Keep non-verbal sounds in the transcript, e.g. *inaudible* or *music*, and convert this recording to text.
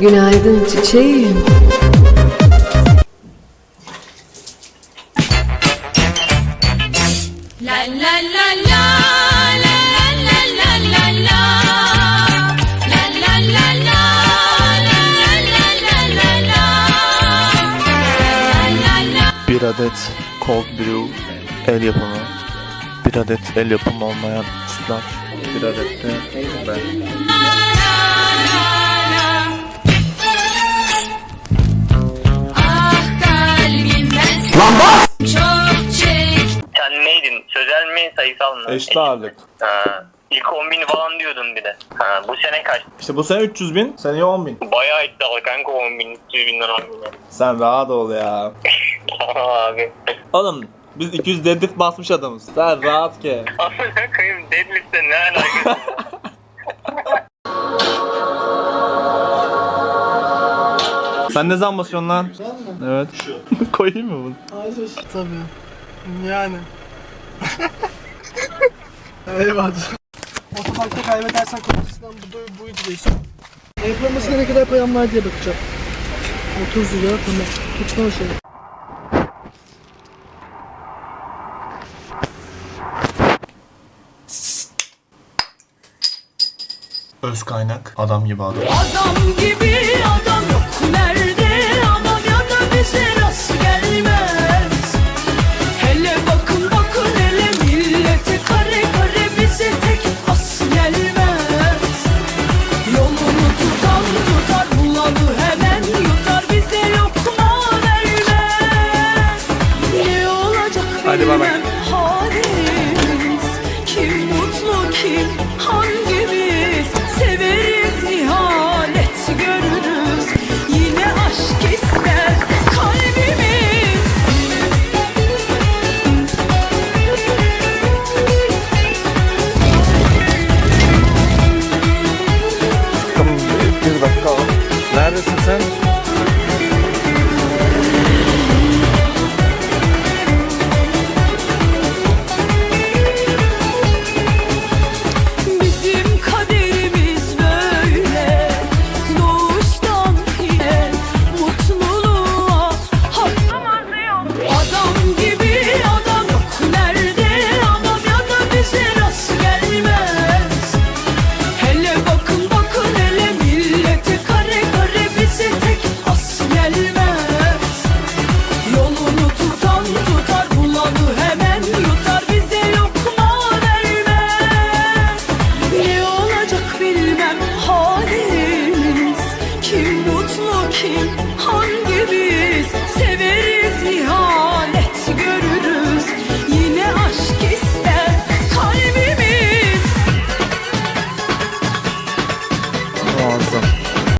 Günaydın çiçeğim. Bir adet cold brew el yapımı bir adet el yapımı olmayan ıslar. Bir adet de ben. Sen neydin? Sözel mi sayısal mı? Eşit ağırlık. Ha. İlk 10 bin falan diyordun bir de. Ha, bu sene kaç? İşte bu sene 300 bin, seneye 10 bin. Bayağı iddialı kanka 10 bin, 300 binden 10 bin. Sen rahat ol ya. *laughs* Tamam abi. Oğlum biz 200 deadlift basmış adamız. Sen rahat ke. Amına koyayım deadlift'te ne alakası var? *laughs* Sen ne zaman basıyorsun lan? Evet. *laughs* Koyayım mı bunu? Hayır tabii. Yani. *laughs* Eyvallah. Otoparkta kaybedersen kapısından bu bu buydu değişim. Yapılmasına ne kadar param var diye bakacağım. 30 lira tamam. Tutsana şöyle. Öz kaynak adam gibi adam. Adam gibi adam yok. Nerede? Adam ya da bize rast gelmez? Hele bakın bakın hele millete. Kare kare bize tek as gelmez. Yolunu tutan tutar bulanı hemen yutar. Bize lokma vermez. Ne olacak Hadi bay bay. bilmem Görüşürüz.